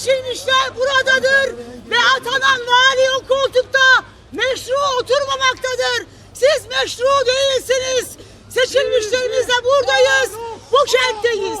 oturmamaktadır ve atanan vali o koltukta meşru oturmamaktadır. Siz meşru değilsiniz. Seçilmişlerimizle buradayız. Bu kentteyiz.